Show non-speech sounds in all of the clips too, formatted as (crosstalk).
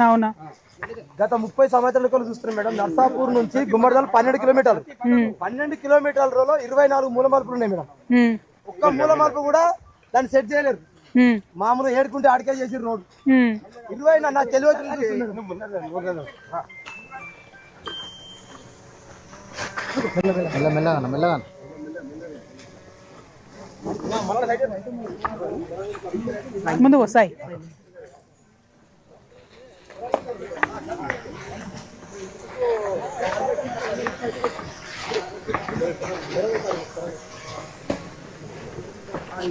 అవునా? గత ముప్పై సంవత్సరాల కొలు చూస్తున్నాం మేడం. నర్సాపూర్ నుంచి గుమ్మడిదల పన్నెండు కిలోమీటర్లు. పన్నెండు కిలోమీటర్లలో ఇరవై నాలుగు మూల మలుపులు ఉన్నాయి మేడం. ఒక్క మూల మలుపు కూడా దాన్ని సెట్ చేయలేరు మామూలు ఏడుకుంటే ఆడికే చేసి రోడ్ ఉమ్. ఇరవై నా- మెల్లగా మెల్లగా ముందు వస్తాయి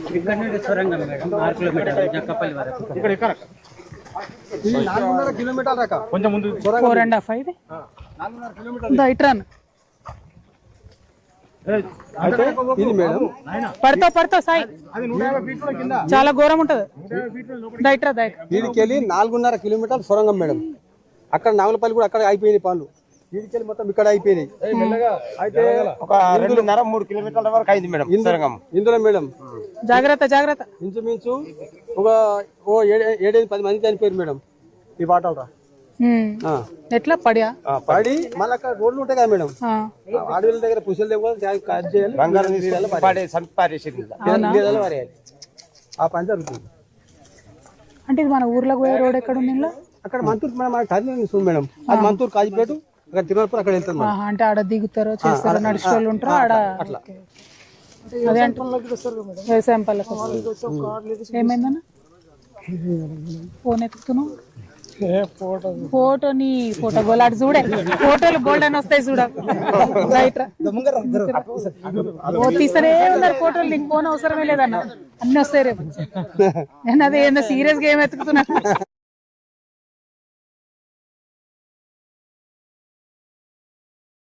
ఇక్కడ నుండి సొరంగం మేడం ఆరు కిలోమీటర్లు జక్కపల్లి వరకు. నాలుగున్నర కిలోమీటర్లు రక కొంచెం ముందు ఫోర్ అండ్ హాఫ్ ఇది? నాలుగున్నర కిలోమీటర్లు దా ఇట్రాను. అయితే ఇది మేడం. పడతావు పడతావు సాయి. చాలా ఘోరం ఉంటది. దా ఇట్రా. వీడికెళ్ళి నాలుగున్నర కిలోమీటర్ల సొరంగం మేడం. అక్కడ నాగులపల్లి కూడా అక్కడ అయిపోయినాయి పనులు వీడికెళ్ళి మొత్తం ఇక్కడ అయిపోయినాయి. అయితే ఒక రెండున్నర మూడు కిలోమీటర్ల వరకు అయింది మేడం సొరంగం. ఇందులో మేడం. జాగ్రత్త జాగ్రత్త. ఇంచుమించు ఒక ఓ ఏడు ఏడైదు పది మంది చనిపోయారు మేడం. ఈ వాటలు రా. ఎట్లా పడియా? ఆ, పడి మళ్ళీ అక్కడ రోడ్లు ఉంటాయి కదా మేడం. ఆ, ఆడవిళ్ళ దగ్గర పుసలు దగ్గర బంగారం ఆ పని జరుగుతుంది. అంటే ఇది మన ఊర్లోకి పోయే రోడ్ ఎక్కడ ఉంది? అక్కడ మంతూరు మేడం మన టర్నింగ్ ఇస్తుంది మేడం. అది మంతూరు కాజిపేట అక్కడ తిరువనపురం అక్కడ ఆహా, అంటే ఆడ దిగుతారో చేస్తారో నడిచే వాళ్ళు ఉంటారో? ఆడ ఓకే. అదే అంటే వ్యవసాయం పల్లెకి. ఏమైందన్న? ఫోన్ ఎత్తుతున్నావు? ఫోటో. నీ ఫోటో గోలాడు చూడే. ఫోటోలు బోల్డ్ అని వస్తాయి చూడ. రైట్ రా. ఓ తీసనే ఉన్నారు ఫోటోలు. నీకు ఫోన్ అవసరమే లేదన్న. అన్ని వస్తాయి రేపు. నేను అదే ఏందో సీరియస్గా ఏం ఎత్తుకుతున్నా.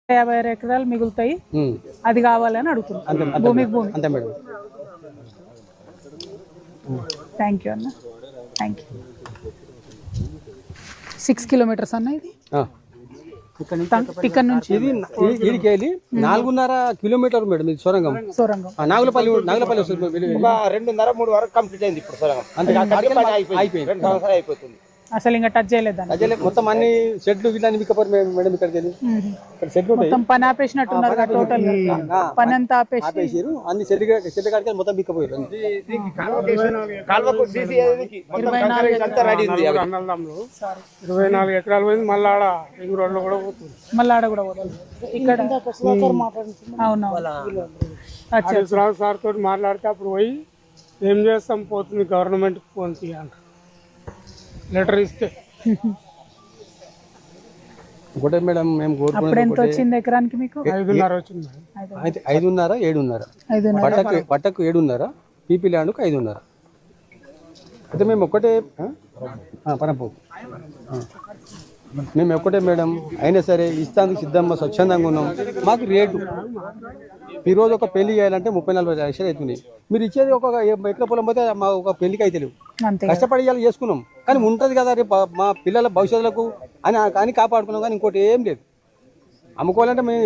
యాభై ఆరు ఎకరాలు మిగులుతాయి. అది కావాలని అడుగుతున్నా. భూమికి భూమి. అంతే మేడం. థ్యాంక్ యూ అన్న. థ్యాంక్ యూ సిక్స్ కిలోమీటర్స్ అన్న ఇది? ఇక్కడ నుంచి ఇది వీడికి వెళ్ళి నాలుగున్నర కిలోమీటర్ మేడం ఇది సొరంగం. సొరంగం. ఆ, నాగులపల్లి నాగులపల్లి వస్తుంది రెండున్నర మూడు వరకు కంప్లీట్ అయింది ఇప్పుడు సొరంగం. అంతే అయిపోయింది. అయిపోతుంది. అసలు ఇంకా టచ్ చేయలేదన్న అదే మొత్తం అన్ని షెడ్లు మిక్కపోరు మేడం మేడం ఇక్కడికి వెళ్ళి. ఇక్కడ షెడ్లు మొత్తం పని ఆపేసినట్టున్నారు టోటల్ పని అంతా ఆపేసి ఆపేసారు అన్ని షెడ్ షెడ్ కాడికి మొత్తం మిక్కపోయారు. ఇరవై నాలుగు ఎకరాలు పోయింది మళ్ళీ ఆడ రింగ్ రోడ్లో కూడా పోతుంది. మళ్ళీ ఆడ కూడా పోతుంది. ఇక్కడ అవునవును. సార్ తోటి మాట్లాడితే అప్పుడు పోయి ఏం చేస్తాం? పోతుంది గవర్నమెంట్ ఫోన్ తీయంట లెటర్ ఇస్తే. ఒకటే మేడం మేము అప్పుడు కోరుకునేది ఎంత వచ్చింది ఎకరానికి మీకు? ఐదున్నర వచ్చింది అయితే ఐదున్నర ఏడున్నర. ఐదున్నర. పట్టకు పట్టకు ఏడున్నర పీపీ ల్యాండ్కు ఐదున్నర. అయితే మేము ఒక్కటే ఆ? ఆ, పరంపు ఆ. మేము ఒక్కటే మేడం అయినా సరే ఇస్తానికి సిద్ధంగా స్వచ్ఛందంగా ఉన్నాం. మాకు రేటు. ఈరోజు ఒక పెళ్ళి చేయాలంటే ముప్పై నలభై లక్షలు అవుతున్నాయి. మీరు ఇచ్చేది ఒక ఎట్ల పొలం పోతే మా ఒక పెళ్ళికి అయితే లేవు. కష్టపడి ఇవాళ చేసుకున్నాం. కానీ ఉంటుంది కదా రేపు మా పిల్లల భవిష్యత్తులకు అని అని కాపాడుకున్నాం కానీ ఇంకోటి ఏం లేదు. అమ్ముకోవాలంటే మేము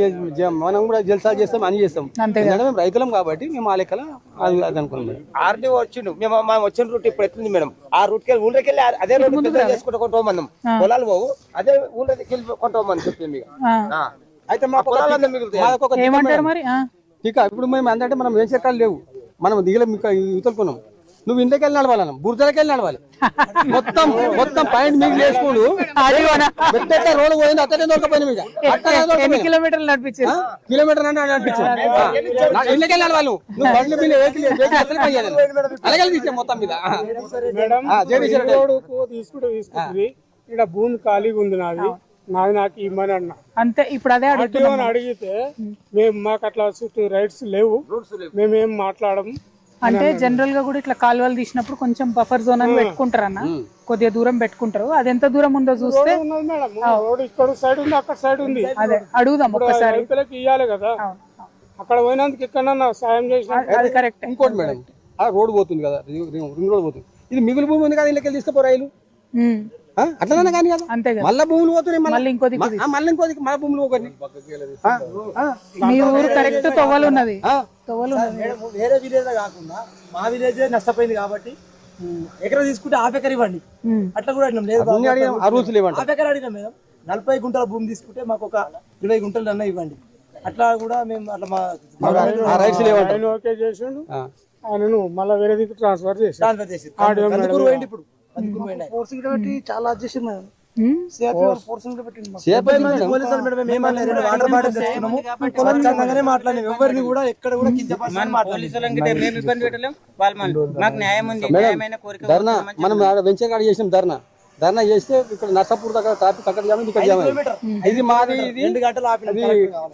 మనం కూడా జల్సా చేస్తాం అని చేస్తాం. ఎందుకంటే మేము రైతులం కాబట్టి మేము ఆ లెక్కల అది అది అనుకున్నాం మేడం. ఆర్డీ వచ్చిండు. మేము మనం వచ్చిన రూట్ ఇప్పుడు ఎట్లుంది మేడం? ఆ రూట్కి ఊళ్ళకి వెళ్ళి అదే పెద్ద చేసుకుంటూ కొంటాం మనం పొలాలు పోవు. అదే ఊళ్ళకి వెళ్ళి కొంటాం మనం చెప్పింది మీకు ఆ. అయితే మాకు పొలాలన్నీ టికెట్- మిగులుతాయి. మాకు. ఇక ఇప్పుడు మేము ఏంటంటే మనం ఏం చట్టాలు లేవు. మనం దిగల యువతలుకున్నాం నువ్వు ఇంటికి వెళ్ళి నడవాలి బురదలకి వెళ్ళి నడవాలి. మొత్తం మొత్తం పాయింట్ మీకు? పెట్టేట రోడ్డు పోయింది అట్టనే దొరకపోయింది మీకు. కిలోమీటర్లు నడిపించారు? కిలోమీటర్ అంటే అనిపించు ఇంటికి వెళ్ళాలి వాళ్ళు నువ్వు. బండ్లు బిల్లు వెహికల్ వెహికల్ అసలు పని. అలాగే తీసే మొత్తం మీద. తీసుకుంటే ఇక్కడ భూమి ఖాళీగా ఉంది నాది. నాది నాకు ఇమ్మని అన్న. అంతే ఇప్పుడు అదే అడిగితే మేము మాకు అట్లా చుట్టూ రైట్స్ లేవు. మేమేం మాట్లాడము. అంటే జనరల్గా కూడా ఇట్లా కాలువలు తీసినప్పుడు కొంచెం బఫర్ జోన్ అని పెట్టుకుంటారు అన్న కొద్దిగా దూరం పెట్టుకుంటారు. అది ఎంత దూరం ఉందో చూస్తే ఇక్కడ సైడ్ ఉంది అక్కడ సైడ్ ఉంది. అదే అడుగుదాం ఒక్కసారి. రైతులకు ఇవ్వాలి కదా. అక్కడ పోయినందుకు ఎక్కడన్నా సాయం చేసిన అది కరెక్ట్ ఇంకోటి మేడం ఆ రోడ్ పోతుంది కదా రింగ్ రోడ్ పోతుంది. ఇది మిగులు భూమి ఉంది కదా ఇళ్ళకి తీసుకుపో రైలు ఆ? అట్లనే కానీ కదా? అంతే కదా. మళ్ళా భూములు పోతున్నాయి మళ్ళీ. ఇంకో దిక్కు మళ్ళీ మళ్ళీ ఇంకో దిక్కు మళ్ళీ భూములు? ఆ? మీ ఊరు కరెక్ట్ తొవ్వలు ఉన్నది వేరే విలేజ్ కాకుండా మా విలేజ్ నష్టపోయింది కాబట్టి ఎకరా తీసుకుంటే హాఫ్ ఎకర్ ఇవ్వండి. అట్లా కూడా అడిగినాం. లేదు హాఫ్ ఎకర్ అడిగినాం మేడం. నలభై గుంటల భూమి తీసుకుంటే మాకు ఒక ఇరవై గుంటలు అన్న ఇవ్వండి. అట్లా కూడా మేము అట్లా మా రైట్స్ ఓకే చేసిండు. ఆయనను మళ్ళీ వేరే దిక్కు ట్రాన్స్ఫర్ చేసి ట్రాన్స్ఫర్ ఇప్పుడు. చాలా అడ్జస్ట్ మేడం. మాట్లాడినాం. ఎవరిని కూడా ఎక్కడ మాకు న్యాయం ఉంది. ధర్నా మనం వెంచర్ కాడ చేసినాం ధర్నా. ధర్నా చేస్తే ఇక్కడ నర్సాపూర్ దగ్గర ట్రాఫిక్ అక్కడ జామ్ ఇక్కడ జామ్. ఇది మాది ఇది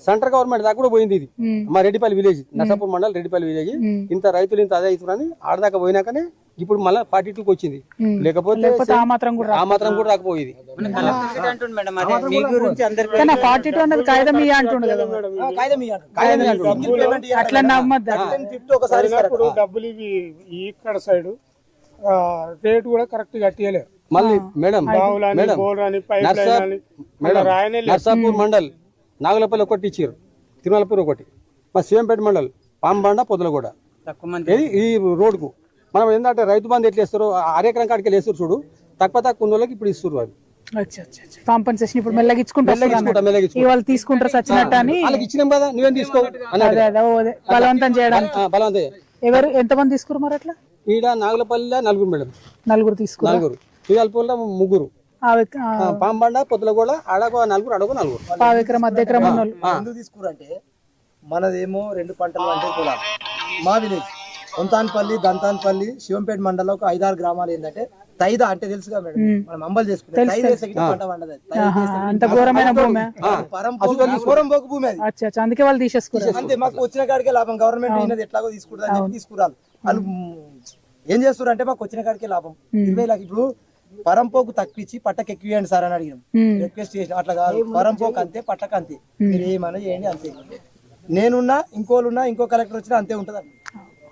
సెంట్రల్ గవర్నమెంట్ దాకా కూడా పోయింది ఇది. మా రెడ్డిపల్లి విలేజ్ నర్సాపూర్ మండల్ రెడ్డిపల్లి విలేజ్. ఇంత రైతులు ఇంత అదే అవుతున్నారని ఆడదాకా పోయినాకనే ఇప్పుడు మళ్ళీ ఫార్టీ టూకి వచ్చింది. లేకపోతే లేకపోతే ఆ మాత్రం కూడా ఆ మాత్రం కూడా రాకపోయేది. ఫార్టీ టూ కాగితం అంటుండు. అట్లా ఒకసారి డబ్బులు ఇవి ఈ ఇక్కడ సైడ్ రేటు కూడా కరెక్ట్ కట్టియలే మళ్ళీ మేడం మేడం. నర్సాపూర్ మండల్ నాగులపల్లి ఒకటి ఇచ్చారు తిరుమలపూర్ ఒకటి. మా శివంపేట మండల్ పాంబండ పొదలగూడ. తక్కువ మంది. ఇది ఈ రోడ్డుకు. మనం ఏంటంటే రైతు బంధు ఎట్లా వేస్తారో అరెకరం కాడికి వేస్తారు చూడు తక్కువ తక్కువ ఉన్న వాళ్ళకి ఇప్పుడు ఇస్తారు అవి అచ్చా అచ్చా అచ్చా. కాంపన్సేషన్ ఇప్పుడు మెల్లగించుకుంటా వాళ్ళు తీసుకుంటారు సచ్చినట్టు అని. వాళ్ళకి ఇచ్చినాం కదా నువ్వేం తీసుకో అన్నాడు. అదే అదే ఓ అదే. బలవంతం చేయడం. ఆ, బలవంతే ఎవరు ఎంతమంది తీసుకురు మరి అట్లా? ఈడ నాగులపల్లి నలుగురు మేడం. నలుగురు తీసుకురు నలుగురు. తిరుమలపూర్లో ముగ్గురు. పాంబండ పొద్దులగూడ ఆడకు నలుగురు అడగు నలుగురు. పావు ఎకరం అర్ధ ఎకరం ఉన్న వాళ్ళు ఎందుకు తీసుకురంటే మనదేమో రెండు పంటలు అంటే పొలాలు. మా విలేజ్ కొంతాన్పల్లి దంతాన్పల్లి శివంపేట మండలం ఒక ఐదారు గ్రామాలు ఏంటంటే తైద అంటే తెలుసుగా మేడం. మనం అంబలు చేసుకుంటాం తైద వేసే గిట్ల పంట పండదు అంత ఘోరమైన భూమి. భూమి అది. అందుకే వాళ్ళు అంతే మాకు వచ్చిన కాడికే లాభం. గవర్నమెంట్ ఈయనది ఎట్లాగో తీసుకుంటుంది అని చెప్పి తీసుకురాలి. వాళ్ళు ఏం చేస్తారు అంటే మాకు వచ్చిన కాడికే లాభం. ఇరవై లక్ష ఇప్పుడు పరంపోకు తక్కువ ఇచ్చి పట్టకు ఎక్కువ ఇవ్వండి సార్ అని అడిగాం ఉమ్. రిక్వెస్ట్ చేసిన అట్లా కాదు. పరంపోకు అంతే పట్టకు అంతే. మీరు ఏమైనా చేయండి అంతే. నేనున్నా ఇంకోళ్ళున్నా ఇంకో కలెక్టర్ వచ్చినా అంతే ఉంటుంది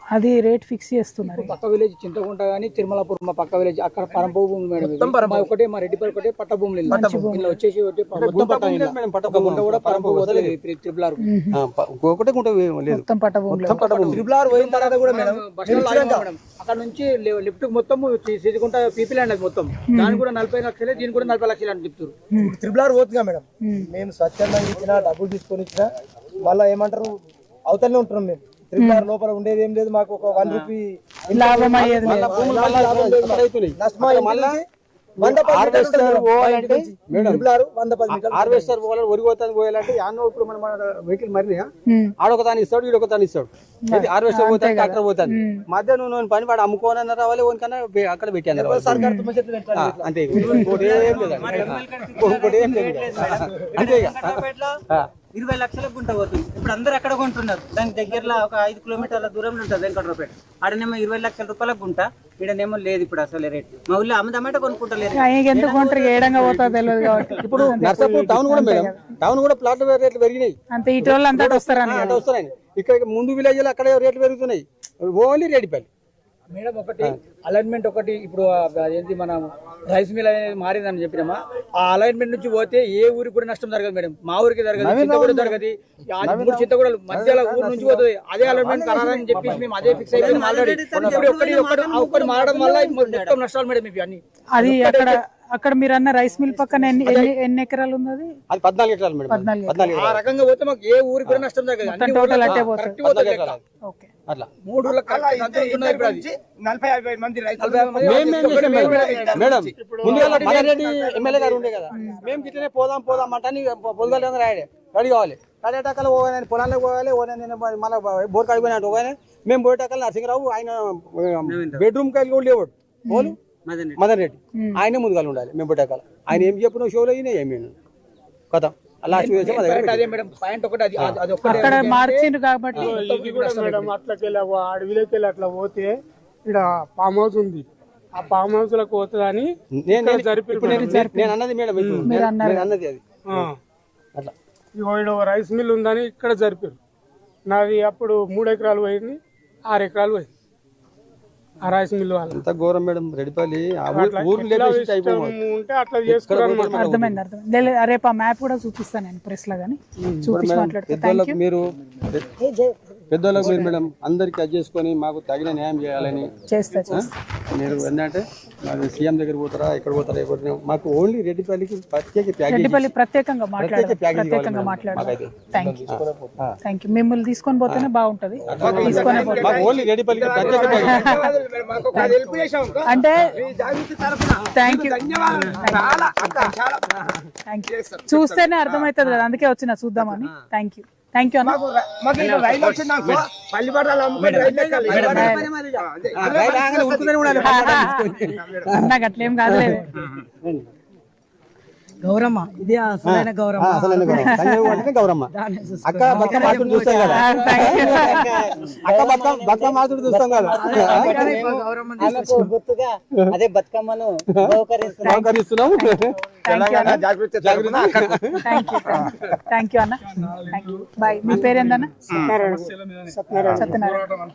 అది రేట్ ఫిక్స్ చేస్తున్నారు పక్క విలేజ్ చింతకుంట కానీ తిరుమలాపూర్ మా పక్క విలేజ్ అక్కడ పరంపూ భూమి మేడం ఇది. మా ఒకటే మా రెడ్డిపల్లి ఒకటే పట్ట భూములు. ఇలా వచ్చేసి గుంట కూడా పరంపూ వదలలేదు త్రి- త్రిపుల్ ఆర్ ఆ, ప- ఒకటే గుంట లేదు. మొత్తం పట్ట భూమిలో ట్రిపుల్ ఆర్ పోయిన తర్వాత కూడా మేడం అక్కడ నుంచి లిఫ్ట్ మొత్తం సిరిగుంట పీపీ ల్యాండ్ అది మొత్తం. దానికి కూడా నలభై లక్షలే దీనికి కూడా నలభై లక్షలు అని చెప్తారు ట్రిపుల్ ఆర్ పోతుందిగా మేడం. మేము స్వచ్ఛందంగా ఇచ్చినా డబ్బులు తీసుకొని ఇచ్చినా మళ్ళీ ఏమంటారు అవతలనే ఉంటున్నాం మేము. ట్రిపుల్ ఆర్ లోపల ఉండేది ఏం లేదు మాకు ఒక వన్ రూపీ లాభం అయ్యేది లేదు. నష్టం మళ్ళీ వంద పది హార్వెస్టర్ పోవాలంటే వరి పోతాను పోయాలంటే యాన్నో ఇప్పుడు మన మన వెహికల్ మరినా ఉమ్. ఆడొక దాని ఇస్తాడు ఈడొక దాని ఇస్తాడు. ఇది హార్వెస్టర్ పోతాను ట్రాక్టర్ పోతాను మధ్య నువ్వు పని వాడు అమ్ముకోనన్నా రావాలి ఓనికన్నా అక్కడ పెట్టాను అంతే. ఇక. ఇంకోటి ఏం లేదు. అంతే. ఇరవై లక్షలకు గుంట పోతుంది. ఇప్పుడు అందరు ఎక్కడ కొంటున్నారు? దానికి దగ్గరలో ఒక ఐదు కిలోమీటర్ల దూరంలో ఉంటుంది వెంకటరావుపేట. ఆడనేమో ఇరవై లక్షల రూపాయలకు గుంట ఈడనేమో లేదు ఇప్పుడు అసలు రేట్. మా ఊళ్ళో అమ్మదమ్మట కొనుక్కుంటలేరు. ఆయనకి ఎంత కొంటారు ఏడంగా పోతుందో తెలియదు కాబట్టి. ఇప్పుడు నర్సాపూర్ టౌన్ కూడా మేడం. టౌన్ కూడా రేట్లు పెరిగినాయి. అంతే ఇటు వాళ్ళు అంతటా వస్తారని అటు వస్తున్నాయి ఇక్కడ ముందు విలేజ్ అక్కడ రేట్లు పెరుగుతున్నాయి. ఓన్లీ రేడిపల్లి. మేడం ఒకటి అలైన్మెంట్ ఒకటి ఇప్పుడు అదేంటి మన రైస్ మిల్ అనేది మారిందని చెప్పినామా? ఆ అలైన్మెంట్ నుంచి పోతే ఏ ఊరికి కూడా నష్టం జరగదు మేడం. మా ఊరికి జరగదు చింత కూడా జరగదు మూడు చింత కూడా మధ్యలో ఊరు నుంచి పోతుంది. అదే అలైన్మెంట్ ఖరారని చెప్పేసి మేము అదే ఫిక్స్ అయిపోయింది ఆల్రెడీ ఆ ఒక్కటి మారడం వల్ల మొత్తం నష్టాలు మేడం ఇవి అన్ని. అది అక్కడ అక్కడ మీరు అన్న రైస్ మిల్ పక్కన ఎన్ని ఎన్ని ఎకరాలు ఉంది అది పద్నాలుగు ఎకరాలు మేడం. ఆ రకంగా పోతే మాకు ఏ ఊరికి కూడా నష్టం జరగదు. టోటల్ అట్టే పోతుంది. ఓకే. అట్లా. మూడు. నలభై యాభై మంది మేడం? ముందుగా మల్లారెడ్డి ఎమ్మెల్యే గారు ఉండే కదా. మేము గిట్లనే పోదాం పోదాం అంటే పొలగల రాయడే రెడీ కావాలి. పోవాలి పొలాలకు పోవాలి ఓనే నేను మళ్ళీ బోర్ కాడిపోయినట్టు పోయి మేము పోయేటాకలు నరసింహరావు ఆయన బెడ్రూమ్ కాయలు కూడా లేవాడు. రెడ్డి. మదన్ రెడ్డి. ఆయనే ముందుగా ఉండాలి మేము పోయేటాకలు ఆయన ఏం చెప్పిన షోలో అయినా ఏమి కథ. ఒక్కటే అక్కడ మార్చిండు కాబట్టి అడవిలోకి వెళ్ళి అట్లా పోతే ఇక్కడ ఫామ్ హౌస్ ఉంది. ఆ ఫామ్ హౌస్లకు పోతుందని నేను నేను- అన్నది మేడం అన్నది అది. అట్లా. రైస్ మిల్ ఉందని ఇక్కడ జరిపారు. నాది అప్పుడు మూడు ఎకరాలు పోయింది ఆరు ఎకరాలు పోయింది. ఆ రైస్ మిల్ వాళ్ళు. అంత ఘోరం మేడం రెడ్డిపల్లి ఉంటే అట్లా చేసుకున్నాను అనమాట అర్థమైంది అర్థమైంది. రేపు ఆ మ్యాప్ కూడా చూపిస్తాను నేను ప్రెస్లో కానీ చూపించి మాట్లాడతా. థ్యాంక్ పెద్దోళ్ళకు మీరు పెద్దోళ్ళకి మీరు మేడం అందరికి అది చేసుకొని మాకు తగిన న్యాయం చేయాలని. చేస్తా ఆ? చేస్తా మీరు ఏంటంటే మాది సీఎం దగ్గర పోతారా ఎక్కడ పోతారా ఎక్కడ మాకు ఓన్లీ రెడ్డిపల్లికి ప్రత్యేక రెడ్డిపల్లి ప్రత్యేకంగా ప్రత్యేకంగా మాకైతే. థ్యాంక్ యూ థ్యాంక్ యూ మిమ్మల్ని తీసుకొని పోతేనే బాగుంటది. హెల్ప్ చేసాం అంటే థ్యాంక్ యూ ధన్యవాదాలు. చాలా అక్క చాలా. థ్యాంక్ యూ చూస్తేనే అర్థమవుతుంది కదా అందుకే వచ్చిన చూద్దామని. Thank you thank you. (laughs) నాకు అట్లేం కాదులేదు (laughs) గౌరమ్మ. ఇదే అసలైన గౌరమ్మ. గౌరమ్మ? సంజయ్ అంటే గౌరమ్మ. (laughs) అక్క చూస్తాం కదా. అక్క చూస్తాం కదా. గుర్తుగా అదే బతుకమ్మను బహుకరిస్తున్నాం థ్యాంక్ యూ అన్న. సత్యనారాయణ.